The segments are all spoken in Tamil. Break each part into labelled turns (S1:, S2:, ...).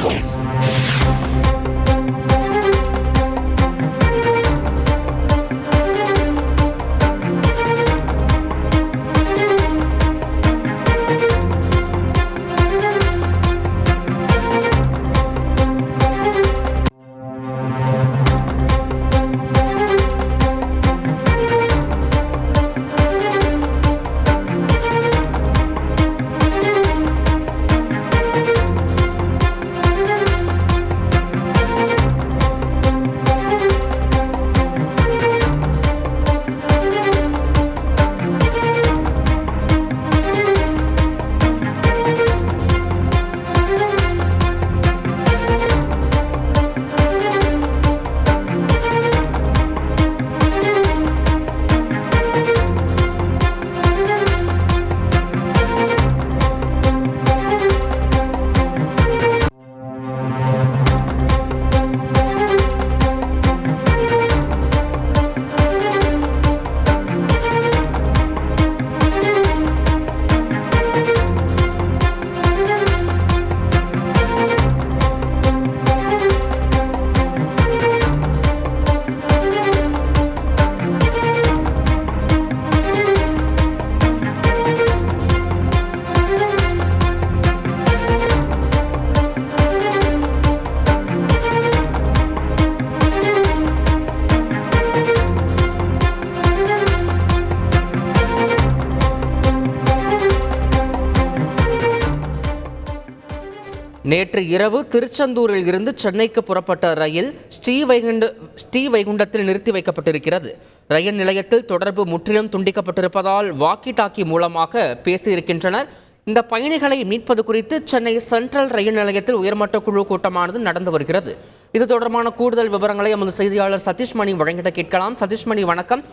S1: Boom. நேற்று இரவு திருச்செந்தூரில் இருந்து சென்னைக்கு புறப்பட்ட ரயில் ஸ்ரீவைகுண்ட ஸ்ரீவைகுண்டத்தில் நிறுத்தி வைக்கப்பட்டிருக்கிறது. ரயில் நிலையத்தில் தொடர்பு முற்றிலும் துண்டிக்கப்பட்டிருப்பதால் வாக்கி டாக்கி மூலமாக பேசியிருக்கின்றனர். இந்த பயணிகளை மீட்பது குறித்து சென்னை சென்ட்ரல் ரயில் நிலையத்தில் உயர்மட்ட குழு கூட்டமானது நடந்து வருகிறது. இது தொடர்பான கூடுதல் விவரங்களை எமது செய்தியாளர் சதீஷ்மணி வழங்கிட கேட்கலாம். சதீஷ்மணி வணக்கம்.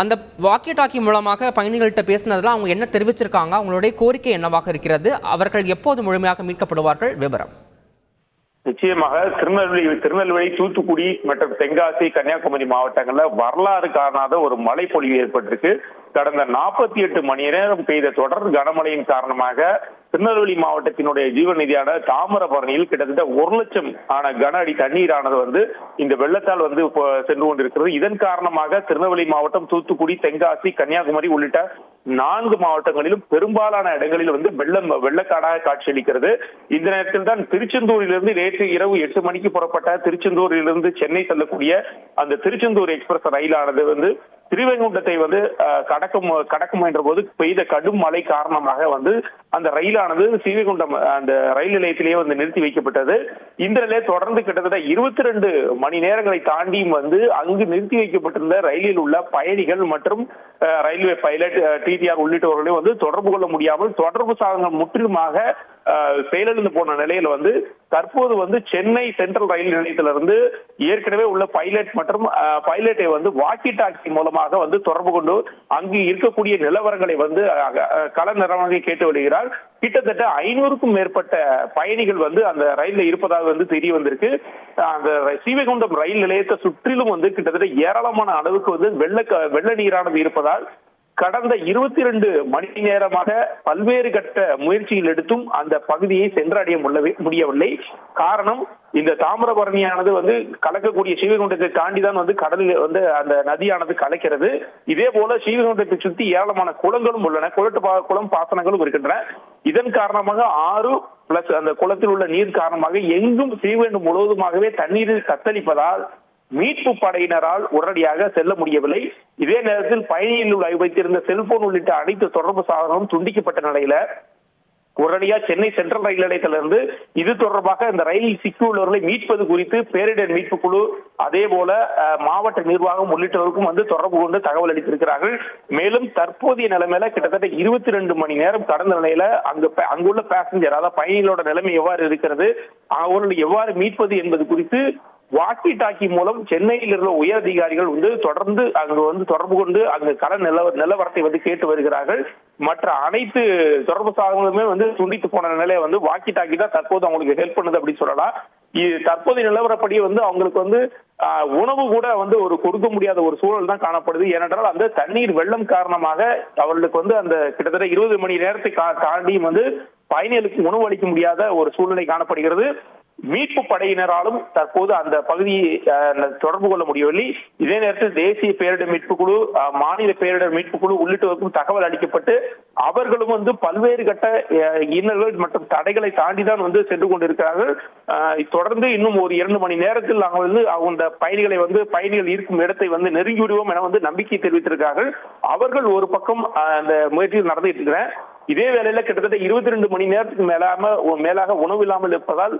S1: அந்த வாக்கி டாக்கி மூலமாக பயணிகள்கிட்ட பேசினதுல அவங்க என்ன தெரிவிச்சிருக்காங்க அவங்களுடைய கோரிக்கை என்னவாக இருக்கிறது அவர்கள் எப்போது முழுமையாக மீட்கப்படுவார்கள் விவரம்.
S2: நிச்சயமாக திருநெல்வேலி திருநெல்வேலி தூத்துக்குடி மற்றும் தென்காசி கன்னியாகுமரி மாவட்டங்கள்ல வரலாறு காணாத ஒரு மழை பொழிவு ஏற்பட்டிருக்கு. கடந்த நாற்பத்தி எட்டு மணி நேரம் பெய்த தொடர் கனமழையின் காரணமாக திருநெல்வேலி மாவட்டத்தினுடைய ஜீவநிதியான தாமிரபரணியில் கிட்டத்தட்ட ஒரு லட்சம் ஆன கன அடி தண்ணீரானது வந்து இந்த வெள்ளத்தால் வந்து சென்று கொண்டிருக்கிறது. இதன் காரணமாக திருநெல்வேலி மாவட்டம் தூத்துக்குடி தென்காசி கன்னியாகுமரி உள்ளிட்ட நான்கு மாவட்டங்களிலும் பெரும்பாலான இடங்களில் வந்து வெள்ளம் வெள்ளக்காடாக காட்சியளிக்கிறது. இந்த நேரத்தில் தான் திருச்செந்தூரிலிருந்து நேற்று இரவு எட்டு மணிக்கு புறப்பட்ட திருச்செந்தூரிலிருந்து சென்னை செல்லக்கூடிய அந்த திருச்செந்தூர் எக்ஸ்பிரஸ் ரயிலானது வந்து திருவைகுண்டத்தை வந்து கடக்க கடக்கும் முயன்ற போது பெய்த கடும் மழை காரணமாக வந்து அந்த ரயிலானது ஸ்ரீவைகுண்டம் அந்த ரயில் நிலையத்திலேயே வந்து நிறுத்தி வைக்கப்பட்டது. இந்த நிலையை தொடர்ந்து கிட்டத்தட்ட இருபத்தி ரெண்டு மணி நேரங்களை தாண்டியும் வந்து அங்கு நிறுத்தி வைக்கப்பட்டிருந்த ரயிலில் உள்ள பயணிகள் மற்றும் ரயில்வே பைலட் டிடிஆர் உள்ளிட்டவர்களை வந்து தொடர்பு கொள்ள முடியாமல் தொடர்பு சாதனங்கள் முற்றிலுமாக செயலிழந்து போன நிலையில வந்து தற்போது வந்து சென்னை சென்ட்ரல் ரயில் நிலையத்திலிருந்து ஏற்கனவே உள்ள பைலட் மற்றும் பைலட்டை வந்து வாக்கி டாக்ஸி மூலமாக வந்து தொடர்பு கொண்டு அங்கு இருக்கக்கூடிய நிலவரங்களை வந்து கள நிலவரங்களை கேட்டு வருகிறார். கிட்டத்தட்ட ஐநூறுக்கும் மேற்பட்ட பயணிகள் வந்து அந்த ரயில்ல இருப்பதாக வந்து தெரிய வந்திருக்கு. அந்த சீவகுண்டம் ரயில் நிலையத்தை சுற்றிலும் வந்து கிட்டத்தட்ட ஏராளமான அளவுக்கு வந்து வெள்ள க- வெள்ள நீரானது இருப்பதால் கடந்த இருபத்தி ரெண்டு மணி நேரமாக பல்வேறு கட்ட முயற்சிகள் எடுத்தும் அந்த பகுதியை சென்றடைய முடியவில்லை. காரணம் இந்த தாமிரபரணியானது வந்து கலக்கக்கூடிய ஸ்ரீவைகுண்டத்தை தாண்டி தான் வந்து கடலில் வந்து அந்த நதியானது கலக்கிறது. இதே போல ஸ்ரீவைகுண்டத்தை சுற்றி ஏராளமான குளங்களும் உள்ளன. குளட்டு குளம் பாசனங்களும் இருக்கின்றன. இதன் காரணமாக ஆறு பிளஸ் அந்த குளத்தில் உள்ள நீர் காரணமாக எங்கும் ஸ்ரீவைகுண்டம் முழுவதுமாகவே தண்ணீரில் தத்தளிப்பதால் மீட்பு படையினரால் உடனடியாக செல்ல முடியவில்லை. இதே நேரத்தில் பயணியில் உள்ள வைத்திருந்த செல்போன் உள்ளிட்ட அனைத்து தொடர்பு சாதனமும் துண்டிக்கப்பட்ட நிலையில உடனடியா சென்னை சென்ட்ரல் ரயில் நிலையத்திலிருந்து இது தொடர்பாக இந்த ரயிலில் சிக்கியுள்ளவர்களை மீட்பது குறித்து பேரிடர் மீட்பு குழு அதே போல அஹ், மாவட்ட நிர்வாகம் உள்ளிட்டவருக்கும் வந்து தொடர்பு கொண்டு தகவல் அளித்திருக்கிறார்கள். மேலும் தற்போதைய நிலைமையில கிட்டத்தட்ட இருபத்தி ரெண்டு மணி நேரம் கடந்த நிலையில அங்கு அங்குள்ள பேசஞ்சர் அதாவது பயணிகளோட நிலைமை எவ்வாறு இருக்கிறது அவர்களை எவ்வாறு மீட்பது என்பது குறித்து வாக்கி டாக்கி மூலம் சென்னையில் இருந்த உயர் அதிகாரிகள் வந்து தொடர்ந்து அங்கு வந்து தொடர்பு கொண்டு அங்கு கல நிலவ நிலவரத்தை வந்து கேட்டு வருகிறார்கள். மற்ற அனைத்து தொடர்பு சாதனங்களுமே வந்து துண்டித்து போன நிலையை வந்து வாக்கி டாக்கி தான் தற்போது அவங்களுக்கு ஹெல்ப் பண்ணுது அப்படின்னு சொல்லலாம். இது தற்போதைய நிலவரப்படி வந்து அவங்களுக்கு வந்து ஆஹ், உணவு கூட வந்து ஒரு கொடுக்க முடியாத ஒரு சூழல் தான் காணப்படுது. ஏனென்றால் அந்த தண்ணீர் வெள்ளம் காரணமாக அவர்களுக்கு வந்து அந்த கிட்டத்தட்ட இருபது மணி நேரத்தை கா- தாண்டியும் வந்து பயணிகளுக்கு உணவு அளிக்க முடியாத ஒரு சூழ்நிலை காணப்படுகிறது. மீட்பு படையினராலும் தற்போது அந்த பகுதியை தொடர்பு கொள்ள முடியவில்லை. இதே நேரத்தில் தேசிய பேரிடர் மீட்பு குழு மாநில பேரிடர் மீட்பு குழு உள்ளிட்டவருக்கும் தகவல் அளிக்கப்பட்டு அவர்களும் வந்து பல்வேறு கட்ட இன்னல்கள் மற்றும் தடைகளை தாண்டிதான் வந்து சென்று கொண்டிருக்கிறார்கள். தொடர்ந்து இன்னும் ஒரு இரண்டு மணி நேரத்தில் நாங்கள் வந்து அந்த பயணிகளை வந்து பயணிகள் இருக்கும் இடத்தை வந்து நெருங்கி விடுவோம் என வந்து நம்பிக்கை தெரிவித்திருக்கிறார்கள். அவர்கள் ஒரு பக்கம் அஹ், அந்த முயற்சியில் நடந்துட்டு இருக்கிறேன். இதே வேளையில கிட்டத்தட்ட இருபத்தி ரெண்டு மணி நேரத்துக்கு மேலாம மேலாக உணவு இல்லாமல் இருப்பதால்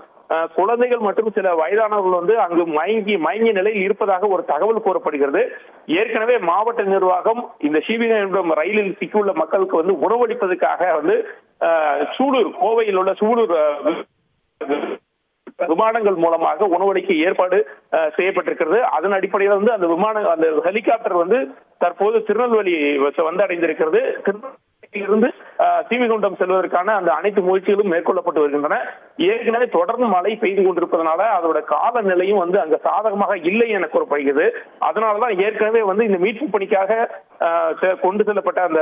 S2: குழந்தைகள் மற்றும் சில வயதானவர்கள் வந்து அங்கு மயங்கி மயங்கிய நிலையில் இருப்பதாக ஒரு தகவல் கூறப்படுகிறது. ஏற்கனவே மாவட்ட நிர்வாகம் இந்த சிபிஎம் ரயிலில் சிக்கியுள்ள மக்களுக்கு வந்து உணவளிப்பதற்காக வந்து சூலூர் கோவையில் உள்ள சூலூர் விமானங்கள் மூலமாக உணவளிக்க ஏற்பாடு அஹ், செய்யப்பட்டிருக்கிறது. அதன் அடிப்படையில் வந்து அந்த விமான அந்த ஹெலிகாப்டர் வந்து தற்போது திருநெல்வேலி வந்து அடைந்திருக்கிறது திருநெல்வேலியிலிருந்து அஹ், செல்வதற்கான அந்த அனைத்து முயற்சிகளும் மேற்கொள்ளப்பட்டு வருகின்றன. ஏற்கனவே தொடர்ந்து மழை பெய்து கொண்டிருப்பதனால அதோட காலநிலையும் வந்து அங்க சாதகமாக இல்லை என கூறப்படுகிறது. அதனாலதான் ஏற்கனவே வந்து இந்த மீட்பு பணிக்காக கொண்டு செல்லப்பட்ட அந்த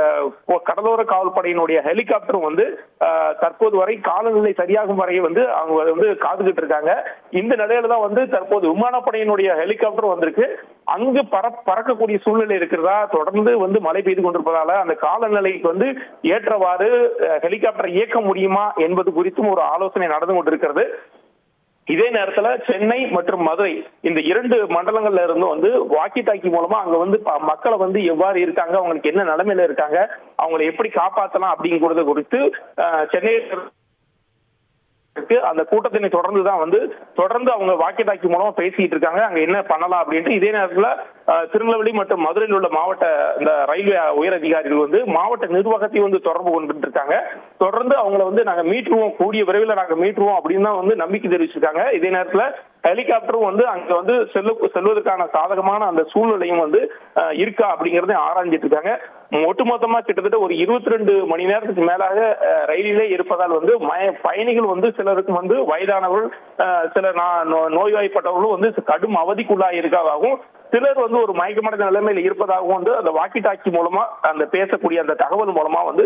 S2: கடலோர காவல்படையினுடைய ஹெலிகாப்டரும் வந்து தற்போது வரை காலநிலை சரியாகும் வரை வந்து அவங்க வந்து காத்துக்கிட்டு இருக்காங்க. இந்த நிலையில தான் வந்து தற்போது விமானப்படையினுடைய ஹெலிகாப்டர் வந்திருக்கு. அங்கு பற பறக்கக்கூடிய சூழ்நிலை இருக்கிறதா? தொடர்ந்து வந்து மழை பெய்து கொண்டிருப்பதால அந்த காலநிலைக்கு வந்து ஏற்றவாறு அஹ், ஹெலிகாப்டர் இயக்க முடியுமா என்பது குறித்தும் ஒரு ஆலோசனை நடந்து கொண்டிருக்கிறது. இதே நேரத்துல சென்னை மற்றும் மதுரை இந்த இரண்டு மண்டலங்கள்ல இருந்தும் வந்து வாக்கி டாக்கி மூலமா அங்க வந்து மக்களை வந்து எவ்வாறு இருக்காங்க அவங்களுக்கு என்ன நிலைமையில இருக்காங்க அவங்களை எப்படி காப்பாத்தலாம் அப்படிங்கறது குறித்து சென்னை இருக்கு. அந்த கூட்டத்தினை தொடர்ந்து தான் வந்து தொடர்ந்து அவங்க வாக்கி டாக்கி மூலமா பேசிட்டு இருக்காங்க. அங்க என்ன பண்ணலாம் அப்படின்ட்டு இதே நேரத்துல திருநெல்வேலி மற்றும் மதுரையில் உள்ள மாவட்ட இந்த ரயில்வே உயர் அதிகாரிகள் வந்து மாவட்ட நிர்வாகத்தை வந்து தொடர்பு கொண்டுட்டு இருக்காங்க தொடர்ந்து அவங்கள வந்து நாங்க மீட்டுருவோம். கூடிய விரைவில் நாங்க மீட்டுருவோம் அப்படின்னு தான் வந்து நம்பிக்கை தெரிவிச்சிருக்காங்க. இதே நேரத்துல ஹெலிகாப்டரும் வந்து அங்க வந்து செல்லு செல்வதற்கான சாதகமான அந்த சூழ்நிலையும் வந்து இருக்கா அப்படிங்கறத ஆராய்ஞ்சிட்டு இருக்காங்க ஒட்டுமொத்தமா கிட்டத்தட்ட ஒரு இருபத்தி ரெண்டு மணி நேரத்துக்கு மேலாக ரயிலிலே இருப்பதால் வந்து மய- பயணிகள் வந்து சிலருக்கு வந்து வயதானவர்கள் சில நா- நோய்வாய்ப்பட்டவர்களும் வந்து கடும் அவதிக்குள்ளாக இருக்கதாகவும் சிலர் வந்து ஒரு மயக்கமடைந்த நிலைமையில இருப்பதாகவும் வந்து அந்த வாக்கி டாக்கி மூலமா அந்த பேசக்கூடிய அந்த தகவல் மூலமா வந்து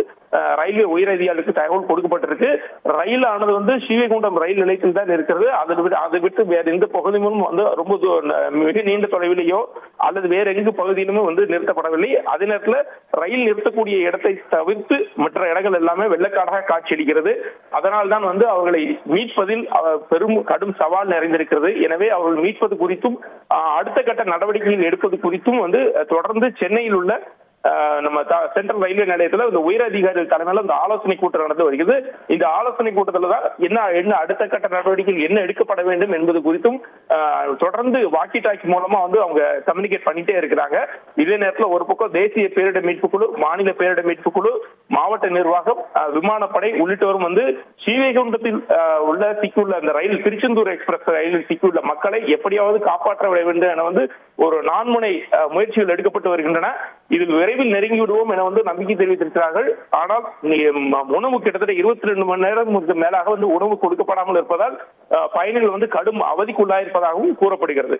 S2: ரயில்வே உயரதிகாரிகளுக்கு தகவல் கொடுக்கப்பட்டிருக்கு. ரயில் ஆனது வந்து ஸ்ரீவைகுண்டம் ரயில் நிலையத்தில் தான் இருக்கிறது. அதை விட்டு அதை விட்டு வேற எந்த பகுதியிலும் வந்து ரொம்ப மிக நீண்ட தொலைவிலேயோ அல்லது வேற எங்கு பகுதியிலுமே வந்து நிறுத்தப்படவில்லை. அதே நேரத்துல ரயில் நிறுத்தக்கூடிய இடத்தை தவிர்த்து மற்ற இடங்கள் எல்லாமே வெள்ளக்காடாக காட்சியளிக்கிறது. அதனால் தான் வந்து அவர்களை மீட்பதில் பெரும் கடும் சவால் நிறைந்திருக்கிறது. எனவே அவர்கள் மீட்பது குறித்தும் அடுத்த கட்ட நடவடிக்கை நடவடிக்கைகள் எடுப்பது குறித்தும் வந்து தொடர்ந்து சென்னையில் உள்ள நம்ம சென்ட்ரல் ரயில்வே நிலையத்துல இந்த உயர் அதிகாரிகள் தலைமையில இந்த ஆலோசனை கூட்டம் நடந்து வருகிறது. இந்த ஆலோசனை கூட்டத்துல தான் என்ன என்ன அடுத்த கட்ட நடவடிக்கைகள் என்ன எடுக்கப்பட வேண்டும் என்பது குறித்தும் தொடர்ந்து வாக்கி டாக்கி மூலமா வந்து அவங்க கம்யூனிகேட் பண்ணிட்டே இருக்கிறாங்க. இதே நேரத்துல ஒரு பக்கம் தேசிய பேரிடர் மீட்பு குழு மாநில பேரிடர் மீட்பு குழு மாவட்ட நிர்வாகம் விமானப்படை உள்ளிட்டோரும் வந்து ஸ்ரீவைகுண்டத்தில் உள்ள சிக்கியுள்ள அந்த ரயில் திருச்செந்தூர் எக்ஸ்பிரஸ் ரயிலில் சிக்கியுள்ள மக்களை எப்படியாவது காப்பாற்ற வேண்டும் என வந்து ஒரு நான்முனை அஹ், முயற்சிகள் எடுக்கப்பட்டு வருகின்றன. இதில் விரைவில் நெருங்கி விடுவோம் என வந்து நம்பிக்கை தெரிவித்திருக்கிறார்கள். ஆனால் உணவு கிட்டத்தட்ட இருபத்தி ரெண்டு மணி நேரத்துக்கு மேலாக வந்து உணவு கொடுக்கப்படாமல் இருப்பதால் பயணிகள் வந்து கடும் அவதிக்குள்ளாயிருப்பதாகவும் கூறப்படுகிறது.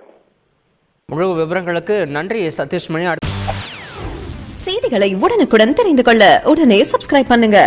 S1: முழு விவரங்களுக்கு நன்றி சதீஷ்மணி. அடுத்த
S3: செய்திகளை உடனுக்குடன் தெரிந்து கொள்ள உடனே சப்ஸ்கிரைப் பண்ணுங்க.